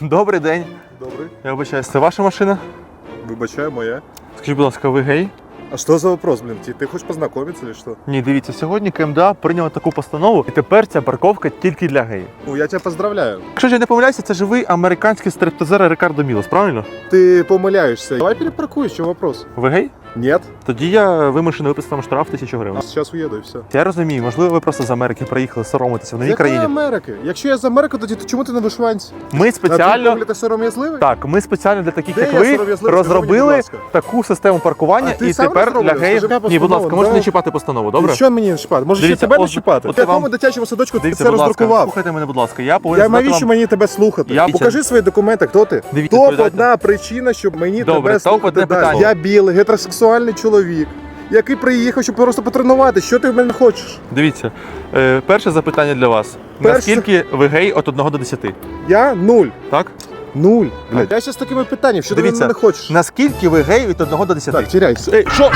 Добрий день. Добрий. Я вибачаюсь, це ваша машина? Вибачаю, моя. Скажіть, будь ласка, ви гей? А что за вопрос, блин? Ты, ты хочешь познакомиться или что? Ні, дивіться, сьогодні КМДА прийняла таку постанову, і тепер ця парковка тільки для геїв. Ну, я тебя поздравляю. Якщо ж я не помиляюся, це живий американський стриптизер Рикардо Мілос, правильно? Ты помыляешься. Давай перепаркуй, в чем вопрос? Ви гей? Нет. Тоді я вимушений виписати вам штраф тисячу гривень. А сейчас уеду и все. Я розумію, можливо, ви просто з Америки приїхали соромитися в новій Якої країні. Америки? Якщо я з Америки, тоді то чому ти не вишиванці? Ми спеціально ти сором'язливий? так, ми спеціально для таких, Де як я ви, сором'язливий? Скажи мені, будь розробили ласка. таку систему паркування, А ти і сам тепер для геїв. Ні, будь ласка, можете не чіпати постанову, добре? Що мені не чіпати? Може, ще Дивіться, тебе не от- чіпати? от В я вам- якому дитячому садочку ти Дивіться, це будь ласка, роздрукував? слухайте мене, будь ласка. Я повинен Я навіщо вам... мені тебе слухати? Я- Покажи свої документи, хто ти? Дивіться, Топ відповідайте. одна причина, щоб мені Добре, тебе топ слухати далі. питання. Я білий, гетеросексуальний чоловік, який приїхав, щоб просто потренувати. Що ти в мене хочеш? Дивіться, е, перше запитання для вас. Перше- Наскільки ви гей від 1 до 10? Я нуль. Так? Нуль. Блядь. Я ще з такими питаннями, що ти від Дивіться, мене хочеш? Наскільки ви гей від 1 до 10? Так, тіряйся. Ей, що?